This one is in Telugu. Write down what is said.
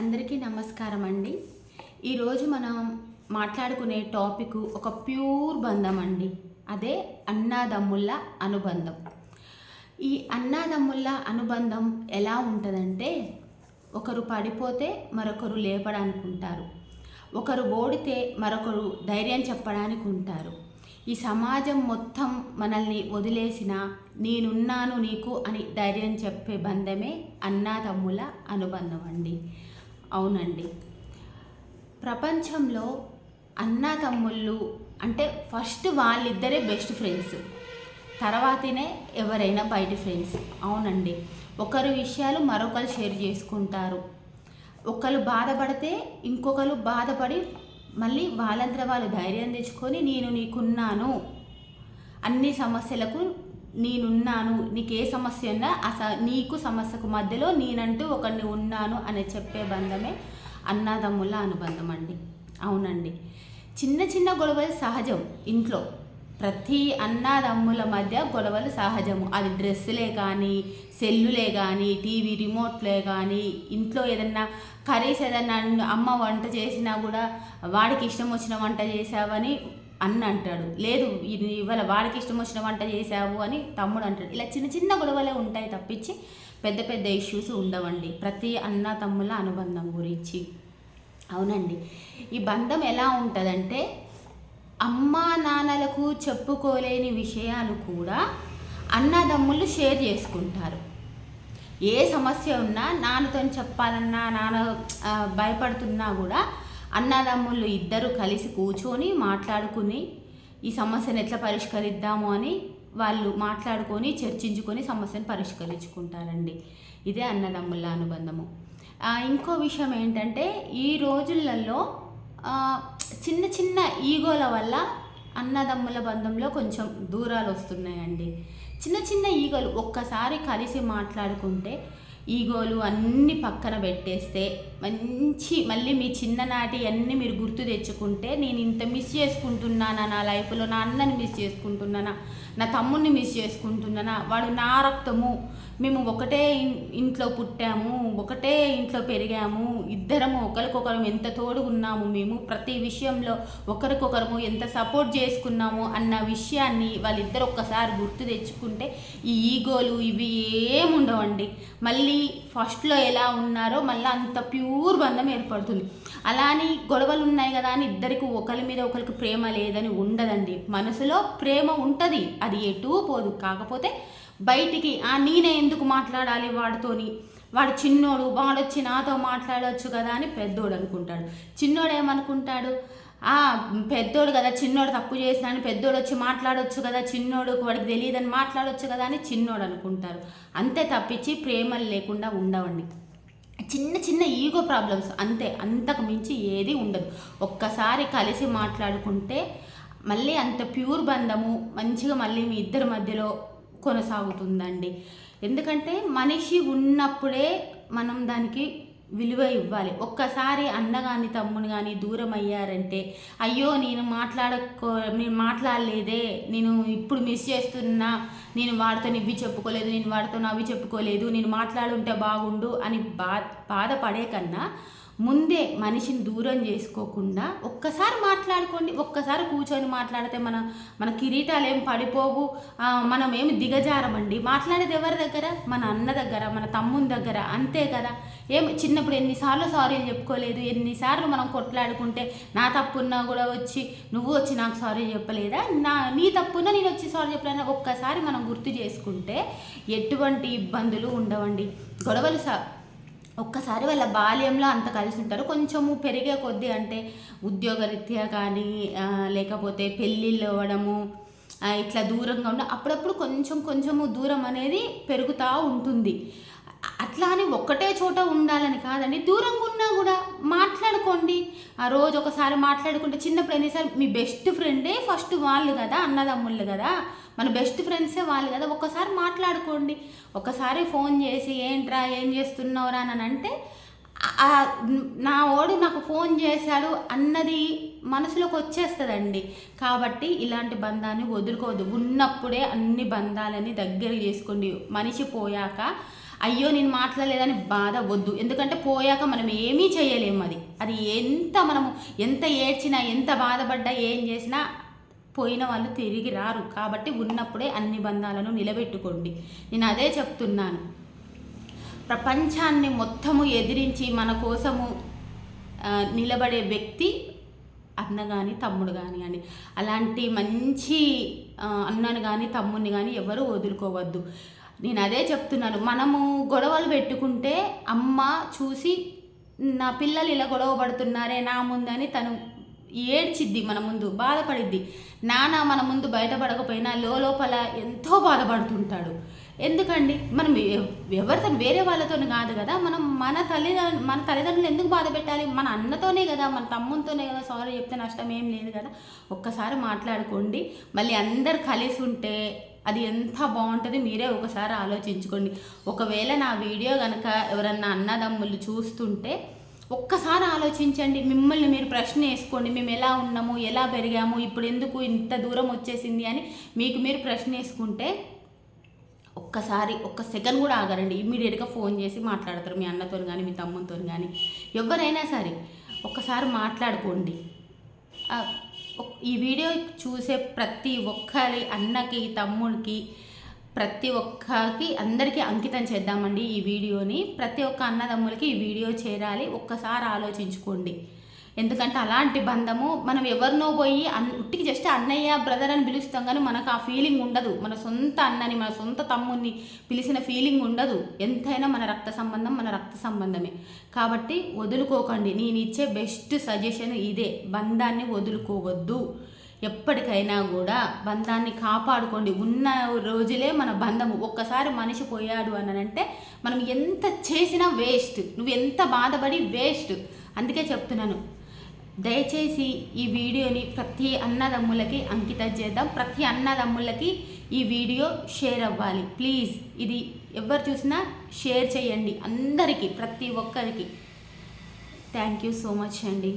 అందరికీ నమస్కారం అండి. ఈరోజు మనం మాట్లాడుకునే టాపిక్ ఒక ప్యూర్ బంధం అండి. అదే అన్నాదమ్ముళ్ళ అనుబంధం. ఈ అన్నాదమ్ముళ్ళ అనుబంధం ఎలా ఉంటుందంటే ఒకరు పడిపోతే మరొకరు లేపడానికి ఉంటారు ఒకరు ఓడితే మరొకరు ధైర్యం చెప్పడానికి ఉంటారు ఈ సమాజం మొత్తం మనల్ని వదిలేసిన నేనున్నాను నీకు అని ధైర్యం చెప్పే బంధమే అన్నాదమ్ముల అనుబంధం అండి. అవునండి. ప్రపంచంలో అన్నా తమ్ముళ్ళు అంటే ఫస్ట్ వాళ్ళిద్దరే బెస్ట్ ఫ్రెండ్స్. తర్వాతనే ఎవరైనా బయట ఫ్రెండ్స్. అవునండి. ఒకరి విషయాలు మరొకరు షేర్ చేసుకుంటారు. ఒకరు బాధపడితే ఇంకొకరు బాధపడి మళ్ళీ వాళ్ళంతా వాళ్ళు ధైర్యం తెచ్చుకొని నేను నీకున్నాను. అన్ని సమస్యలకు నేనున్నాను నీకు ఏ సమస్య ఉన్నా అస నీకు సమస్యకు మధ్యలో నేనంటూ ఒకరిని ఉన్నాను అని చెప్పే బంధమే అన్నదమ్ముల అనుబంధం అండి అవునండి. చిన్న చిన్న గొడవలు సహజం ఇంట్లో. ప్రతి అన్నదమ్ముల మధ్య గొడవలు సహజము. అది డ్రెస్సులే కానీ సెల్లులే కానీ టీవీ రిమోట్లే కానీ ఇంట్లో ఏదన్నా కర్రీస్ ఏదన్నా అమ్మ వంట చేసినా కూడా వాడికి ఇష్టం వచ్చిన వంట చేసావని అన్న అంటాడు. లేదు ఇది ఇవాళ వాడికి ఇష్టం వచ్చిన వంట చేసావు అని తమ్ముడు అంటాడు. ఇలా చిన్న చిన్న గొడవలే ఉంటాయి తప్పించి పెద్ద పెద్ద ఇష్యూస్ ఉండవండి. ప్రతి అన్న తమ్ముల అనుబంధం గురించి. అవునండి. ఈ బంధం ఎలా ఉంటుందంటే అమ్మా నాన్నలకు చెప్పుకోలేని విషయాలు కూడా అన్నదమ్ములు షేర్ చేసుకుంటారు. ఏ సమస్య ఉన్నా నాన్నతో చెప్పాలన్నా నాన్న భయపడుతున్నా కూడా అన్నదమ్ముళ్ళు ఇద్దరు కలిసి కూర్చొని మాట్లాడుకుని ఈ సమస్యను ఎట్లా పరిష్కరిద్దాము అని వాళ్ళు మాట్లాడుకొని చర్చించుకొని సమస్యను పరిష్కరించుకుంటారండి. ఇదే అన్నదమ్ముల అనుబంధము. ఇంకో విషయం ఏంటంటే ఈ రోజులలో చిన్న చిన్న ఈగోల వల్ల అన్నదమ్ముల బంధంలో కొంచెం దూరాలు వస్తున్నాయండి. చిన్న చిన్న ఈగలు ఒక్కసారి కలిసి మాట్లాడుకుంటే ఈగోలు అన్నీ పక్కన పెట్టేస్తే మంచి మళ్ళీ మీ చిన్ననాటి అన్నీ మీరు గుర్తు తెచ్చుకుంటే నేను ఇంత మిస్ చేసుకుంటున్నానా? నా లైఫ్లో నా అన్నని మిస్ చేసుకుంటున్నానా? నా తమ్ముడిని మిస్ చేసుకుంటున్నానా? వాడు నా రక్తము. మేము ఒకటే ఇంట్లో పుట్టాము ఒకటే ఇంట్లో పెరిగాము. ఇద్దరము ఒకరికొకరం ఎంత తోడు ఉన్నాము మేము? ప్రతి విషయంలో ఒకరికొకరము ఎంత సపోర్ట్ చేసుకున్నాము అన్న విషయాన్ని వాళ్ళిద్దరు ఒక్కసారి గుర్తు తెచ్చుకుంటే ఈ ఈగోలు ఇవి ఏముండవండి. మళ్ళీ ఫస్ట్లో ఎలా ఉన్నారో మళ్ళీ అంత ప్యూర్ బంధం ఏర్పడుతుంది. అలా అని గొడవలు ఉన్నాయి కదా అని ఇద్దరికి ఒకరి మీద ఒకరికి ప్రేమ లేదని ఉండదండి. మనసులో ప్రేమ ఉంటుంది. అది ఎటూ పోదు. కాకపోతే బయటికి ఆ నేనే ఎందుకు మాట్లాడాలి వాడితోని? వాడు చిన్నోడు వాడొచ్చి నాతో మాట్లాడవచ్చు కదా అని పెద్దోడు అనుకుంటాడు. చిన్నోడు ఏమనుకుంటాడు? పెద్దోడు కదా చిన్నోడు తప్పు చేసినాను పెద్దోడు వచ్చి మాట్లాడొచ్చు కదా చిన్నోడు వాడికి తెలియదని మాట్లాడొచ్చు కదా అని చిన్నోడు అనుకుంటారు. అంతే తప్పించి ప్రేమలు లేకుండా ఉండవండి. చిన్న చిన్న ఈగో ప్రాబ్లమ్స్ అంతే అంతకు మించి ఏది ఉండదు. ఒక్కసారి కలిసి మాట్లాడుకుంటే మళ్ళీ అంత ప్యూర్ బంధము మంచిగా మళ్ళీ మీ ఇద్దరి మధ్యలో కొనసాగుతుందండి. ఎందుకంటే మనిషి ఉన్నప్పుడే మనం దానికి విలువ ఇవ్వాలి. ఒక్కసారి అన్న కానీ తమ్ముని కానీ దూరం అయ్యారంటే అయ్యో నేను మాట్లాడకో నేను మాట్లాడలేదే నేను ఇప్పుడు మిస్ చేస్తున్నా నేను వాడితో ఇవి చెప్పుకోలేదు నేను వాడితో అవి చెప్పుకోలేదు నేను మాట్లాడుంటే బాగుండు అని బా బాధపడే కన్నా ముందే మనిషిని దూరం చేసుకోకుండా ఒక్కసారి మాట్లాడుకోండి ఒక్కసారి కూర్చొని మాట్లాడితే మన మన కిరీటాలు ఏం పడిపోవు మనం ఏమి దిగజారమండి? మాట్లాడేది ఎవరి దగ్గర? మన అన్న దగ్గర మన తమ్ముని దగ్గర అంతే కదా? ఏం చిన్నప్పుడు ఎన్నిసార్లు సారీలు చెప్పుకోలేదు ఎన్నిసార్లు మనం కొట్లాడుకుంటే నా తప్పున్నా కూడా వచ్చి నువ్వు వచ్చి నాకు సారీ చెప్పలేదా? నా నీ తప్పున్నా నేను వచ్చి సారీ చెప్పలేదా ఒక్కసారి మనం గుర్తు చేసుకుంటే ఎటువంటి ఇబ్బందులు ఉండవండి. గొడవలు స ఒక్కసారి వాళ్ళ బాల్యంలో అంత కలిసి ఉంటారు. కొంచెము పెరిగే కొద్దీ అంటే ఉద్యోగరీత్యా కానీ లేకపోతే పెళ్ళిళ్ళు అవ్వడము ఇట్లా దూరంగా ఉన్న అప్పుడప్పుడు కొంచెం కొంచెము దూరం అనేది పెరుగుతూ ఉంటుంది. అట్లా అని ఒక్కటే చోట ఉండాలని కాదండి. దూరంగా ఉన్నా కూడా మాట్లాడుకోండి. ఆ రోజు ఒకసారి మాట్లాడుకుంటే చిన్నప్పుడు ఎన్నిసార్లు మీ బెస్ట్ ఫ్రెండే ఫస్ట్ వాళ్ళు కదా అన్నదమ్ముళ్ళు కదా. మన బెస్ట్ ఫ్రెండ్సే వాళ్ళు కదా. ఒక్కసారి మాట్లాడుకోండి. ఒకసారి ఫోన్ చేసి ఏంట్రా ఏం చేస్తున్నావురా అని అంటే నా ఓడు నాకు ఫోన్ చేశాడు అన్నది మనసులోకి వచ్చేస్తుందండి. కాబట్టి ఇలాంటి బంధాన్ని వదులుకోవద్దు. ఉన్నప్పుడే అన్ని బంధాలని దగ్గర చేసుకోండి. మనిషి పోయాక అయ్యో నేను మాట్లాడలేదని బాధ వద్దు. ఎందుకంటే పోయాక మనం ఏమీ చేయలేము అది. అది ఎంత మనము ఎంత ఏడ్చినా ఎంత బాధపడ్డా ఏం చేసినా పోయిన వాళ్ళు తిరిగి రారు. కాబట్టి ఉన్నప్పుడే అన్ని బంధాలను నిలబెట్టుకోండి. నేను అదే చెప్తున్నాను. ప్రపంచాన్ని మొత్తము ఎదిరించి మన కోసము నిలబడే వ్యక్తి అన్న కానీ తమ్ముడు కానీ అని అలాంటి మంచి అన్నను కానీ తమ్ముడిని కానీ ఎవరు వదులుకోవద్దు. నేను అదే చెప్తున్నాను. మనము గొడవలు పెట్టుకుంటే అమ్మ చూసి నా పిల్లలు ఇలా గొడవ పడుతున్నారే నా ముందని తను ఏడ్చిద్ది మన ముందు బాధపడిద్ది. నాన్న మన ముందు బయటపడకపోయినా లోపల ఎంతో బాధపడుతుంటాడు. ఎందుకండి? మనం ఎవరితో వేరే వాళ్ళతో కాదు కదా మనం మన తల్లిదండ్రులు మన తల్లిదండ్రులు ఎందుకు బాధ పెట్టాలి? మన అన్నతోనే కదా మన తమ్మునితోనే కదా సారీ చెప్తే నష్టం ఏం లేదు కదా. ఒక్కసారి మాట్లాడుకోండి. మళ్ళీ అందరు కలిసి ఉంటే అది ఎంత బాగుంటుంది మీరే ఒకసారి ఆలోచించుకోండి. ఒకవేళ నా వీడియో కనుక ఎవరన్నా అన్నదమ్ములు చూస్తుంటే ఒక్కసారి ఆలోచించండి. మిమ్మల్ని మీరు ప్రశ్న వేసుకోండి. మేము ఎలా ఉన్నాము? ఎలా పెరిగాము? ఇప్పుడు ఎందుకు ఇంత దూరం వచ్చేసింది అని మీకు మీరు ప్రశ్న వేసుకుంటే ఒక్కసారి ఒక్క సెకండ్ కూడా ఆగరండి. ఇమ్మీడియట్గా ఫోన్ చేసి మాట్లాడతారు మీ అన్నతో కానీ మీ తమ్ముతో కానీ ఎవరైనా సరే ఒక్కసారి మాట్లాడుకోండి. ఈ వీడియో చూసే ప్రతి ఒక్కరి అన్నకి తమ్ముడికి ప్రతి ఒక్కరికి అందరికీ అంకితం చేద్దామండి ఈ వీడియోని. ప్రతి ఒక్క అన్నదమ్ములకి ఈ వీడియో చేరాలి. ఒక్కసారి ఆలోచించుకోండి. ఎందుకంటే అలాంటి బంధము మనం ఎవరినో పోయి అన్ ఉట్టికి జస్ట్ అన్నయ్య బ్రదర్ అని పిలుస్తాం కానీ మనకు ఆ ఫీలింగ్ ఉండదు. మన సొంత అన్నని మన సొంత తమ్ముని పిలిచిన ఫీలింగ్ ఉండదు. ఎంతైనా మన రక్త సంబంధం మన రక్త సంబంధమే. కాబట్టి వదులుకోకండి. నేను ఇచ్చే బెస్ట్ సజెషన్ ఇదే. బంధాన్ని వదులుకోవద్దు. ఎప్పటికైనా కూడా బంధాన్ని కాపాడుకోండి. ఉన్న రోజులే మన బంధము. ఒక్కసారి మనిషి పోయాడు అనంటే మనం ఎంత చేసినా వేస్ట్ నువ్వు ఎంత బాధపడి వేస్ట్ అందుకే చెప్తున్నాను. దయచేసి ఈ వీడియోని ప్రతి అన్నదమ్ములకి అంకితం చేద్దాం. ప్రతి అన్నదమ్ములకి ఈ వీడియో షేర్ అవ్వాలి. ప్లీజ్ ఇది ఎవరు చూసినా షేర్ చేయండి. అందరికీ ప్రతి ఒక్కరికి. థ్యాంక్ యూ సో మచ్ అండి.